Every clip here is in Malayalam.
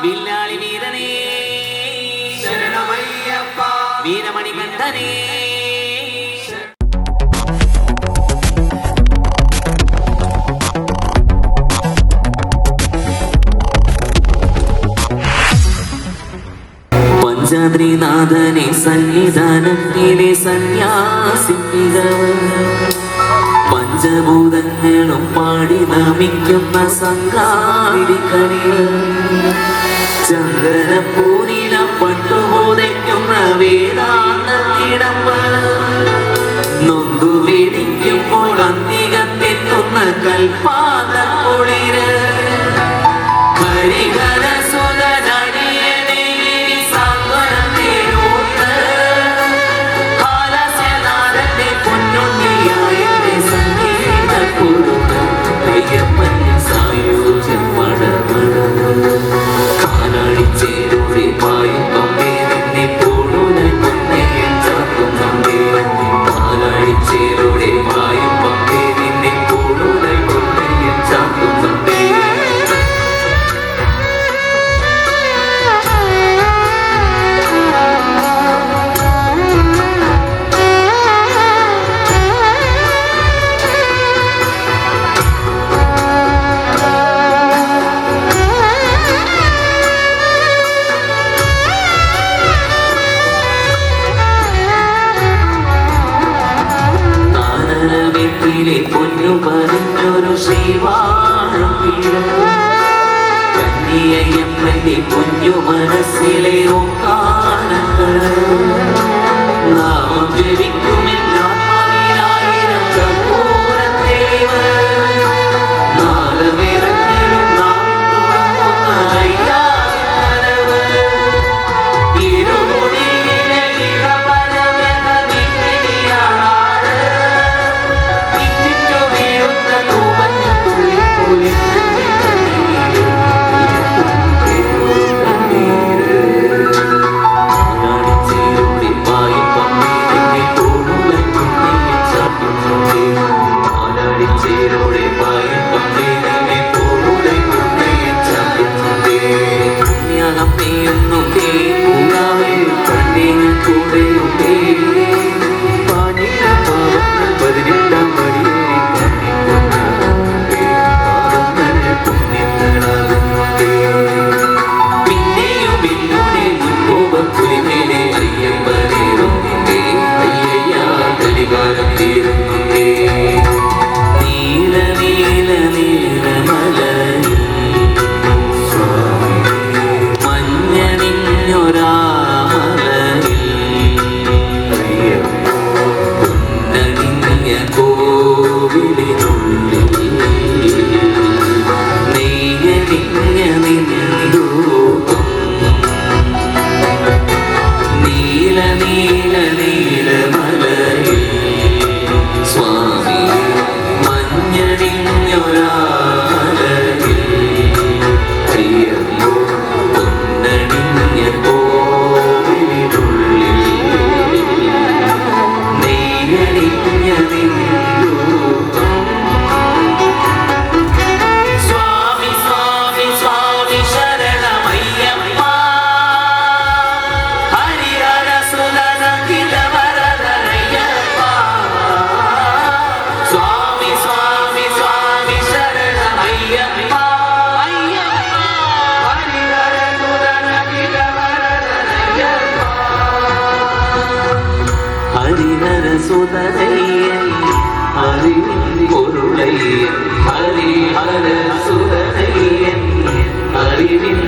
വില്ലാളി വീരനേ. ശരണമയ്യപ്പ. വീരമണി കണ്ഠനേ. പഞ്ചാദ്രിനാഥനെ സന്നിധാനത്തിലെ സന്യാസികൾ പഞ്ചഭൂതങ്ങളും പാടി നമിക്കുന്ന സംഘാതിരിക്കണിൽ. ചന്ദ്രനപ്പൂനില പട്ടുപോതയ്ക്കുന്ന വേദാന്തത്തിടമ്പ്. നൊന്തു വേടിക്കുമ്പോൾ അന്തികത്തെത്തുന്ന കൽപ്പാത കുളിര്. കന്നിയമ്മന്റെ കുഞ്ഞു മനസ്സിലെ ഓ കാണക്കൾ നാം ജപിക്കും. சுதரையன் ஹரி பொருளையன் ஹரிஹர சுதரையன் அறிவின்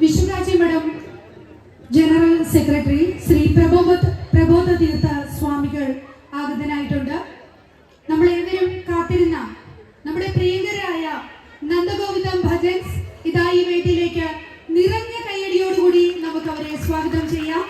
വിശ്വരാജി മഠം ജനറൽ സെക്രട്ടറി ശ്രീ പ്രബോധ പ്രബോധ തീർത്ഥ സ്വാമികൾ ആഗതനായിട്ടുണ്ട്. നമ്മൾ ഏവരും കാത്തിരുന്ന നമ്മുടെ പ്രിയങ്കരായ നന്ദഗോവിതം ഭജൻസ് ഇതായി വേദിയിലേക്ക് നിറഞ്ഞ കയ്യടിയോടുകൂടി നമുക്ക് അവരെ സ്വാഗതം ചെയ്യാം.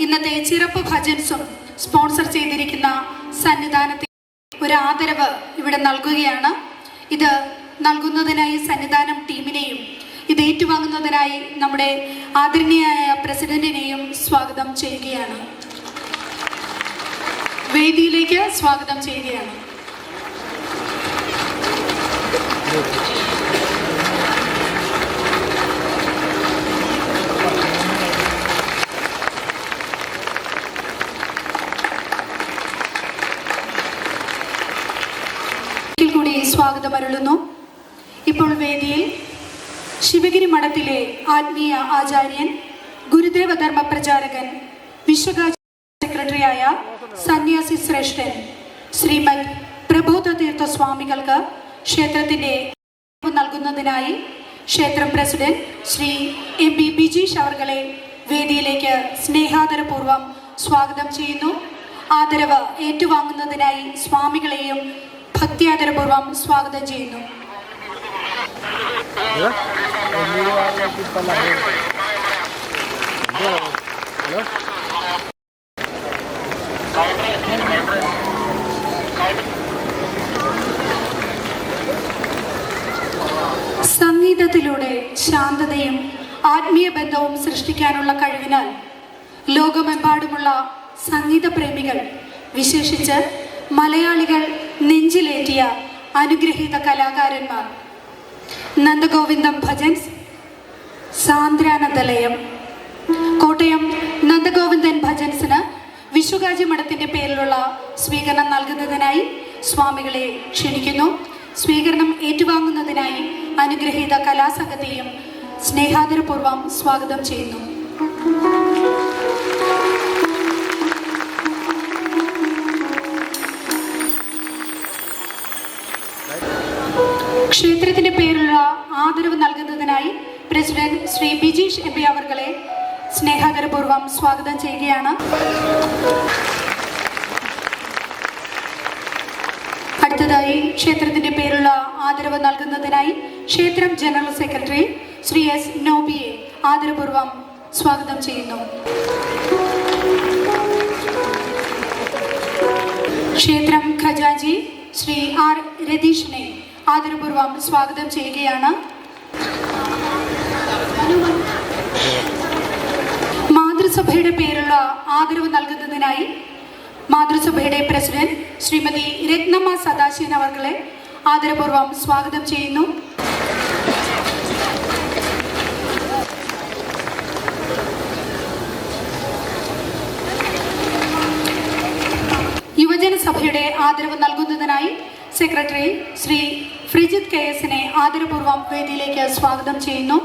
ഇന്നത്തെ ചിറപ്പ് ഭജൻസും സ്പോൺസർ ചെയ്തിരിക്കുന്ന സന്നിധാനത്തിൽ ഒരു ആദരവ് ഇവിടെ നൽകുകയാണ്. ഇത് നൽകുന്നതിനായി സന്നിധാനം ടീമിനെയും ഇത് ഏറ്റുവാങ്ങുന്നതിനായി നമ്മുടെ ആദരണീയായ പ്രസിഡന്റിനെയും സ്വാഗതം ചെയ്യുകയാണ്. വേദിയിലേക്ക് സ്വാഗതം ചെയ്യുകയാണ്. ആത്മീയ ആചാര്യൻ ഗുരുദേവ ധർമ്മ പ്രചാരകൻ വിശ്വകാച സെക്രട്ടറിയായ സന്യാസി ശ്രേഷ്ഠൻ ശ്രീമദ് പ്രബോധ തീർത്ഥ സ്വാമികൾക്ക് ക്ഷേത്രത്തിന്റെ നൽകുന്നതിനായി ക്ഷേത്രം president Shri M P Bijeesh അവർകളെ വേദിയിലേക്ക് സ്നേഹാദരപൂർവം സ്വാഗതം ചെയ്യുന്നു. ആദരവ് ഏറ്റുവാങ്ങുന്നതിനായി സ്വാമികളെയും ഭക്തിയാദരപൂർവം സ്വാഗതം ചെയ്യുന്നു. സംഗീതത്തിലൂടെ ശാന്തതയും ആത്മീയ ബന്ധവും സൃഷ്ടിക്കാനുള്ള കഴിവിനാൽ ലോകമെമ്പാടുമുള്ള സംഗീത പ്രേമികൾ വിശേഷിച്ച് മലയാളികൾ നെഞ്ചിലേറ്റിയ അനുഗ്രഹീത കലാകാരന്മാർ. നന്ദഗോവിന്ദം ഭജൻസ്. സാന്ദ്രാനന്ദലയം കോട്ടയം നന്ദഗോവിന്ദൻ ഭജൻസിന് വിശ്വകാജി മഠത്തിന്റെ പേരിലുള്ള സ്വീകരണം നൽകുന്നതിനായി സ്വാമികളെ ക്ഷണിക്കുന്നു. സ്വീകരണം ഏറ്റുവാങ്ങുന്നതിനായി അനുഗ്രഹീത കലാസംഘത്തെയും സ്നേഹാദരപൂർവം സ്വാഗതം ചെയ്യുന്നു. ക്ഷേത്രത്തിന്റെ പേരിലുള്ള ആദരവ് നൽകുന്നതിനായി president Shri Bijeesh M P അവർകളെ സ്നേഹാദരപൂർവം സ്വാഗതം ചെയ്യുകയാണ്. അടുത്തതായി ക്ഷേത്രത്തിന്റെ പേരിലുള്ള ആദരവ് നൽകുന്നതിനായി ക്ഷേത്രം ജനറൽ സെക്രട്ടറി ശ്രീ എസ് നോബിയെ ആദരപൂർവം സ്വാഗതം ചെയ്യുന്നു. ക്ഷേത്രം ഖജാജി ശ്രീ ആർ രതീഷിനെ ആദരപൂർവം സ്വാഗതം ചെയ്യുകയാണ്. മാതൃസഭയുടെ പേരുള്ള ആദരവ് നൽകുന്നതിനായി മാതൃസഭയുടെ പ്രസിഡന്റ് ശ്രീമതി രത്നമ്മ സദാശിവൻ അവർകളെ ആദരപൂർവം സ്വാഗതം ചെയ്യുന്നു. യുവജന സഭയുടെ ആദരവ് നൽകുന്നതിനായി സെക്രട്ടറി ശ്രീ ഫ്രിജിത് കെ എസിനെ ആദരപൂർവം വേദിയിലേക്ക് സ്വാഗതം ചെയ്യുന്നു.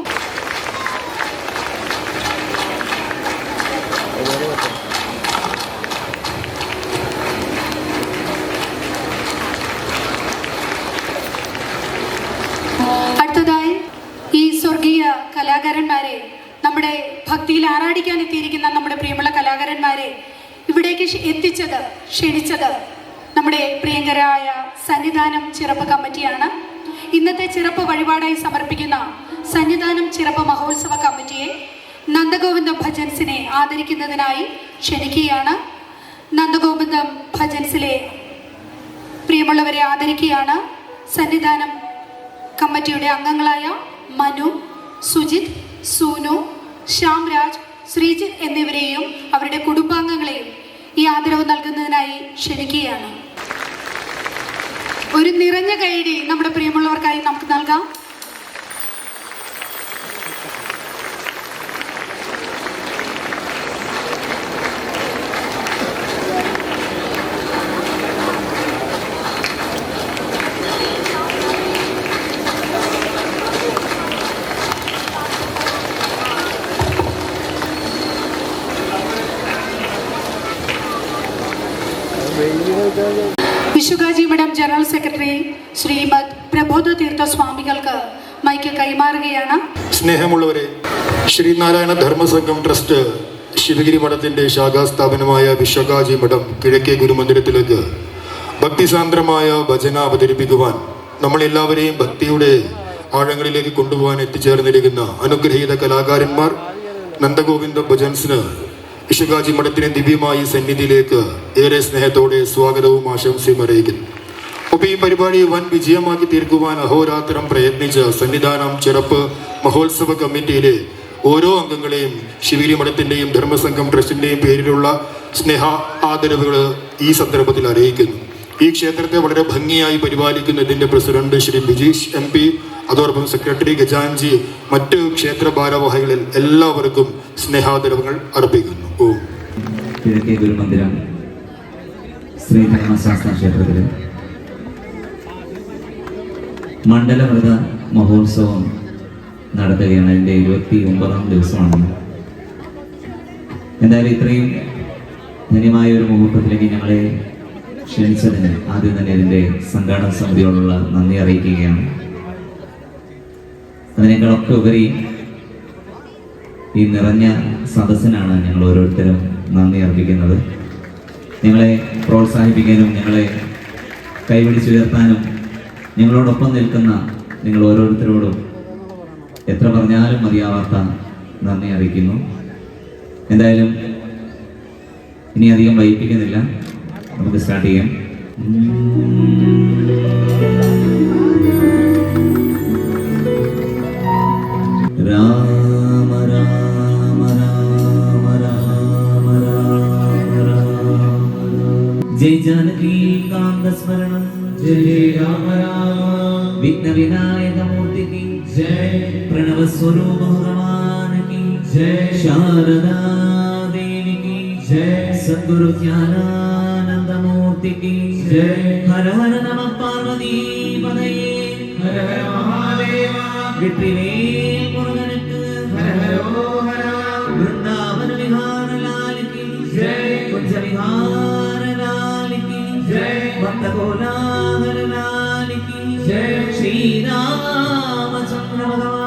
അടുത്തതായി ഈ സ്വർഗീയ കലാകാരന്മാരെ നമ്മുടെ ഭക്തിയിൽ ആറാടിക്കാൻ എത്തിയിരിക്കുന്ന നമ്മുടെ പ്രിയമുള്ള കലാകാരന്മാരെ ഇവിടേക്ക് എത്തിച്ചത് ക്ഷണിച്ചത് നമ്മുടെ പ്രിയങ്കരായ സന്നിധാനം ചിറപ്പ് കമ്മിറ്റിയാണ്. ഇന്നത്തെ ചിറപ്പ് വഴിപാടായി സമർപ്പിക്കുന്ന സന്നിധാനം ചിറപ്പ് മഹോത്സവ കമ്മിറ്റിയെ നന്ദഗോവിന്ദം ഭജൻസിനെ ആദരിക്കുന്നതിനായി ക്ഷണിക്കുകയാണ്. നന്ദഗോവിന്ദം ഭജൻസിലെ പ്രിയമുള്ളവരെ ആദരിക്കുകയാണ് സന്നിധാനം കമ്മിറ്റിയുടെ അംഗങ്ങളായ മനു സുജിത് സൂനു ശ്യാംരാജ് ശ്രീജിത്ത് എന്നിവരെയും അവരുടെ കുടുംബാംഗങ്ങളെയും ഈ ആദരവ് നൽകുന്നതിനായി ക്ഷണിക്കുകയാണ്. ഒരു നിറഞ്ഞ കൈയടി നമ്മുടെ പ്രിയമുള്ളവർക്കായി നമുക്ക് നൽകാം വിശുഗാജി മഠം ജനറൽ സെക്രട്ടറി ശ്രീമദ് തീർത്ഥ സ്വാമികൾക്ക്? മൈക്ക് കൈമാറുകയാണ്. സ്നേഹമുള്ളവരെ ശ്രീനാരായണ ധർമ്മസംഘം ട്രസ്റ്റ് ശിവഗിരി മഠത്തിന്റെ ശാഖാസ്ഥാപനമായ വിശ്വകാജി മഠം കിഴക്കേ ഗുരുമന്ദിരത്തിലേക്ക് ഭക്തിസാന്ദ്രമായ ഭജന അവതരിപ്പിക്കുവാൻ നമ്മളെല്ലാവരെയും ഭക്തിയുടെ ആഴങ്ങളിലേക്ക് കൊണ്ടുപോകാൻ എത്തിച്ചേർന്നിരിക്കുന്ന അനുഗ്രഹീത കലാകാരന്മാർ നന്ദഗോവിന്ദ ഭജൻസിന് വിശ്വകാജി മഠത്തിന്റെ ദിവ്യമായി സന്നിധിയിലേക്ക് ഏറെ സ്നേഹത്തോടെ സ്വാഗതവും ആശംസയും അറിയിക്കുന്നു. ഒപ്പം ഈ പരിപാടി വൻ വിജയമാക്കി തീർക്കുവാൻ അഹോരാത്രം പ്രയത്നിച്ച സന്നിധാനം ചെറുപ്പ് മഹോത്സവ കമ്മിറ്റിയിലെ ഓരോ അംഗങ്ങളെയും ശിവിരി മഠത്തിന്റെയും ധർമ്മസംഘം ട്രസ്റ്റിന്റെയും പേരിലുള്ള സ്നേഹ ആദരവുകൾ ഈ സന്ദർഭത്തിൽ അറിയിക്കുന്നു. ഈ ക്ഷേത്രത്തെ വളരെ ഭംഗിയായി പരിപാലിക്കുന്നതിന്റെ president Shri Bijeesh M P അതോടൊപ്പം സെക്രട്ടറി ഗജാൻജി മറ്റ് ക്ഷേത്ര ഭാരവാഹികളിൽ എല്ലാവർക്കും സ്നേഹാദരവങ്ങൾ അർപ്പിക്കുന്നു. ഓ. കിഴക്കേ ശ്രീ ധർമ്മശാസ്ത്ര ക്ഷേത്രത്തിൽ മണ്ഡലവ്രത മഹോത്സവം നടത്തുകയാണ്. അതിന്റെ ഇരുപത്തി ഒമ്പതാം ദിവസമാണ്. എന്തായാലും ഇത്രയും ധന്യമായ ഒരു മുഹൂർത്തത്തിലേക്ക് ഞങ്ങളെ ക്ഷണിച്ചതിന് ആദ്യം തന്നെ ഇതിന്റെ സംഘാടന സമിതിയോടുള്ള നന്ദി അറിയിക്കുകയാണ്. അതിനേക്കാളൊക്കെ ഉപരി ഈ നിറഞ്ഞ സദസ്സിനാണ് ഞങ്ങൾ ഓരോരുത്തരും നന്ദി അർപ്പിക്കുന്നത്. നിങ്ങളെ പ്രോത്സാഹിപ്പിക്കാനും ഞങ്ങളെ കൈപിടിച്ചുയർത്താനും ഞങ്ങളോടൊപ്പം നിൽക്കുന്ന നിങ്ങൾ ഓരോരുത്തരോടും എത്ര പറഞ്ഞാലും മതിയാവാത്ത നന്ദി അറിയിക്കുന്നു. എന്തായാലും ഇനി അധികം വൈകിപ്പിക്കുന്നില്ല. നമുക്ക് സ്റ്റാർട്ട് ചെയ്യാം. രാമ രാമ രാമ രാമ രാമ. ജയ ജാനകി കാന്തസ്മരണം. ജയ വിനായകമൂർത്തി കി ജയ. പ്രണവസ്വരൂപ ഭഗവാൻ കി ജയ. ശാരദാദേവി കി ജയ. സദ്ഗുരു ധ്യാനാനന്ദമൂർത്തി കി ജയ. ഹര ഹര നമ പാർവതി പദയേ ഹര ഹര മഹാദേവ. വിട്ടിവേ മുരുകനുക്ക് ഹര ഹരോ ഹര വൃന്ദാവന വിഹാര ലാൽ കി ജയ. കുഞ്ച വിഹാര ലാൽ കി ജയ. ഭക്ത കോലാഹര ലാൽ കി ജയ. रामचंद्र भगवान